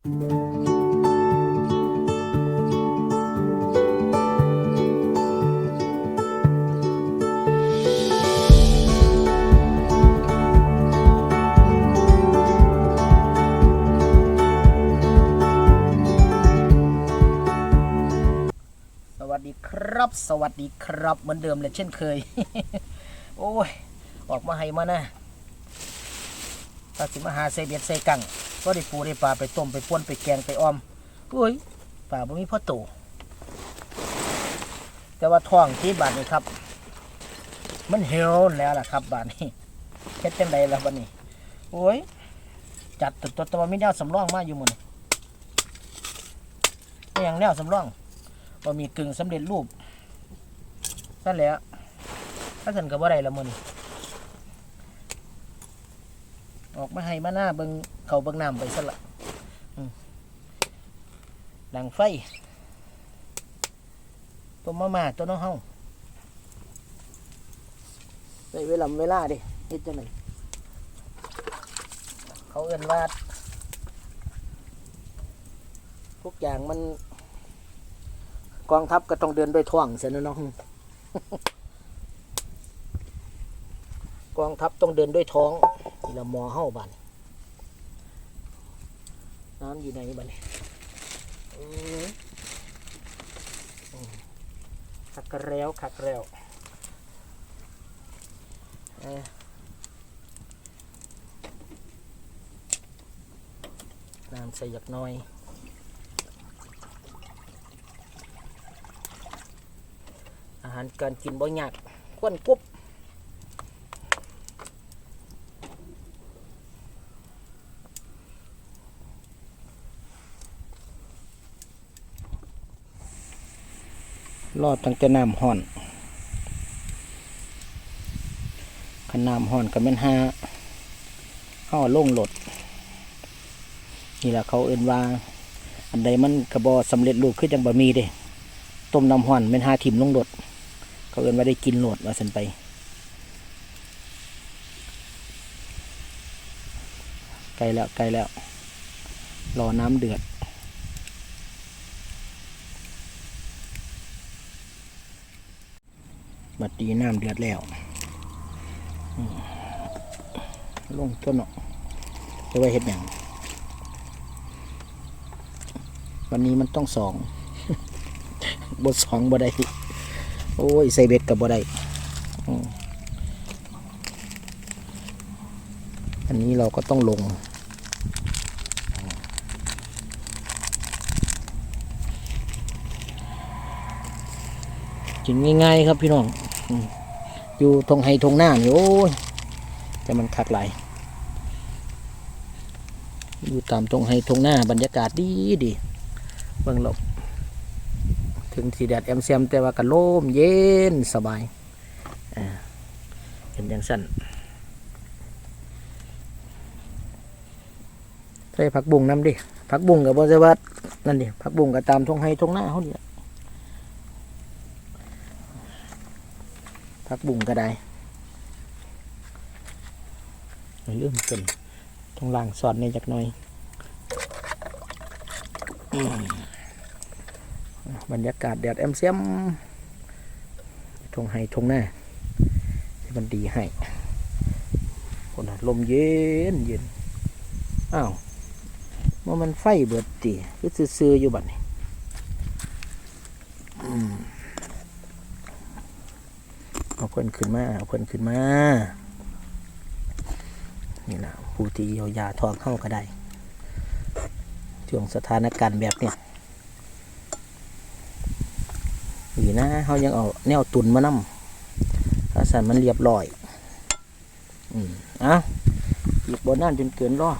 สวัสดีครับ สวัสดีครับ เหมือนเดิมเลยเช่นเคย โอ้ย ออกมาให้มานะตัดสิมาหาใส่เบ็ดใส่กัง ก็ได้ปูได้ปลาไปต้มไปป่นไปแกงไปออมโอ้ยปลาบ่มีพ่อโตแต่ว่าท้องที่บาดนี้ครับ มันเหี่ยวแล้วล่ะครับบาดนี้เฮ็ดจังไดล่ะบัดนี้โอ้ยจัดตัวตัวตัวมีแนวสำรองมาอยู่หมื้นี้นี่ยังแนวสำรองบะหมี่กึ่งสำเร็จรูปนั่นแหละถ้าสันกับว่าไรละมัน ออกมาให้มาหน้าเบิงเขาเบิงน้ำไปซะละดังไฟตัวมามาตัวน้องเฮาได้เวลาเวลาดินิดจังหนึ่งเขาเอื้นว่าทุกอย่างมัน กองทัพก็ต้องเดินด้วยท้องเสียนะน้องกองทัพต้องเดินด้วยท้อง นี่ละมอเฮ้าบันน้ำอยู่ไหนบันนี้อื้ออืมขักแล้วขักแล้วน้ำใส่หยักน้อยอาหารการกินบ่ยากควนกุ๊บ รอดตั้งแต่น้ำห่อนขันน้ำห่อนก็เป็นห้าห่อลงหลด นี่แหละเขาเอื่นว่า อันใดมันกระบอสำเร็จรูปคือจังบะมีเด้ต้มน้ำห่อนเป็นหาถิ่มลงโดดเขาเอินว่าได้กินโหลดว่าสันไป ไกลแล้วไกลแล้ว รอน้ำเดือด บัดดีน้ำเดือดแล้วลงต้นเนาะจะไว้เห็ดอย่างวันนี้มันต้องสองบทสองบ่ได้โอ้ยใส่เบ็ดกับบ่ได้อันนี้เราก็ต้องลง กินง่ายๆครับพี่น้อง อยู่ทงไฮทงหน้านี่โอ้ยจะมันคักหลอยู่ตามทงไฮทงหน้าบรรยากาศดีดีเบิ่งลบถึงสีแดดแอมเซียมแต่ว่าก็โลมเย็นสบายเห็นอย่างสั้นใส่ผักบุ้งน้ำดิผักบุ้งกับบอสวัสนั่นดิผักบุ้งกับตามทงไฮทงหน้าเขาเนี่ย ผักบุ้งก็ได้เริ่มเป็นตรงล่างสอดในจักหน่อยอบรรยากาศแดดแอมเซียมทงไห้ทงหน้าที่มันดีให้คนน่ะลมเย็นเย็นอ้าวว่ามันไฟเบิดตีคือซื่ออยู่บัดนี้ อืม เอาเพิ่นขึ้นมาเอาเพิ่นขึ้นมา นี่นะผู้ที่เอายาทองเข้าก็ได้ช่วงสถานการณ์แบบเนี้ยนี่นะเขายังเอาแนวตุนมานำถ้าสันมันเรียบร้อยอืมอะอีกบนนั่นจนเกินรอ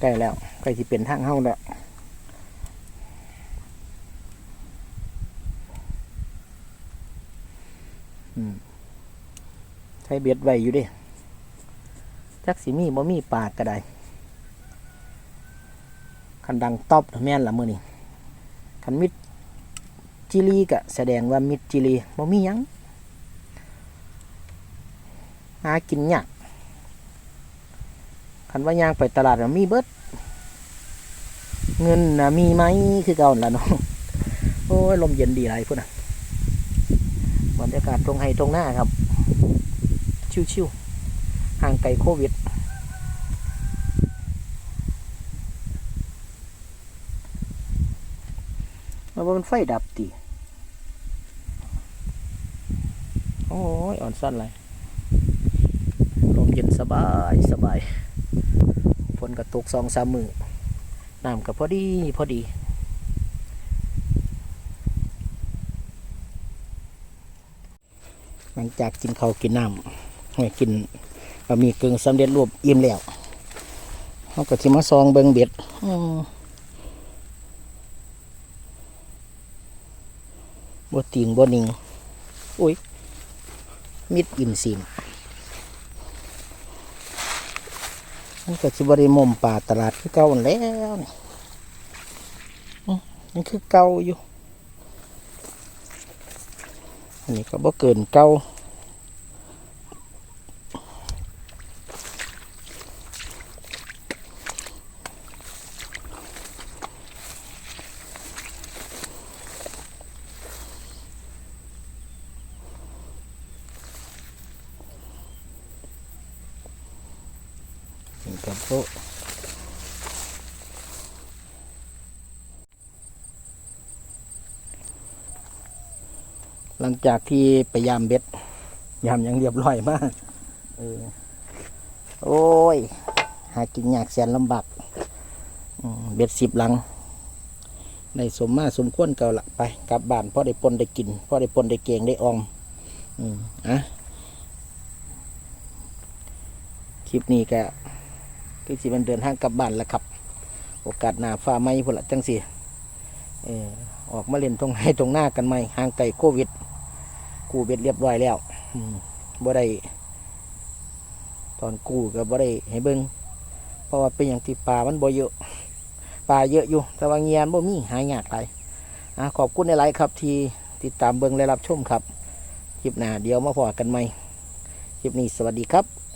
ใกล้แล้วใกล้ที่เป็นทางเฮาแล้ว ใช้เบ็ดไว้อยู่ดิจักสิมีบ่มีปากก็ได้คันดังตอบแม่นละมือนี่คันมิดจิลีก็แสดงว่ามิดจิลีบ่มีหยังหากินยากคันว่ายางไปตลาดมีเบิด เงินนะมีไหมคือเก่านั่นล่ะเนาะโอ้ยลมเย็นดีไรพุ่นน่ะบรรยากาศตรงไฮตรงหน้าครับ ชิวๆห่างไกลโควิดมันว่ามันไฟดับตีโอ้ย อ่อนสั้นเลยลมเย็นสบายสบายฝนกระตกสองสามมือน้ำกับพอดีพอดีหลังจากกินข้าวกินน้ำ ให้กินบะหมี่กึ่งสำเร็จรูปอิ่มแล้วเขาก็สิมาซองเบิงเบ็ดบ่ติงบ่นิงอุ้ย มิดอินซิมมันก็สิบริมมป่าตลาดคือเก่าอันแล้วนี่อื้อมันคือเก่าอยู่ อันนี้ก็บ่เกินเก่า ก็บ่หลังจากที่ไปยามเบ็ด ยามยังเรียบร้อยมากเออโอ้ย หากินยากแสนลำบากเบ็ดสิบหลัง ในสมมาสมควรเก่าละไป กลับบ้านพ่อได้ปนได้กินพ่อได้ปนได้เกงได้ออมอืมอะคลิปนี้ก็ คือสิมันเดินทางกลับบ้านแล้วครับ โอกาสหน้าฟ้าไม่พละจังสิเออออกมาเล่นตรงให้ตรงหน้ากันไหมห่างไกลโควิด กูเบ็ดเรียบร้อยแล้วบ่ได้ตอนกูก็บ่ได้ให้เบิ่งเพราะว่าเป็นอย่างที่ปลามันบ่เยอะปลาเยอะอยู่ แต่ว่าเงียนบ่มีหายากหลายอะขอบคุณในไลายครับที่ติดตามเบิ่งและรับชมครับ คลิปหน้าเดียวมาพอกันใหมคลิปนี้สวัสดีครับ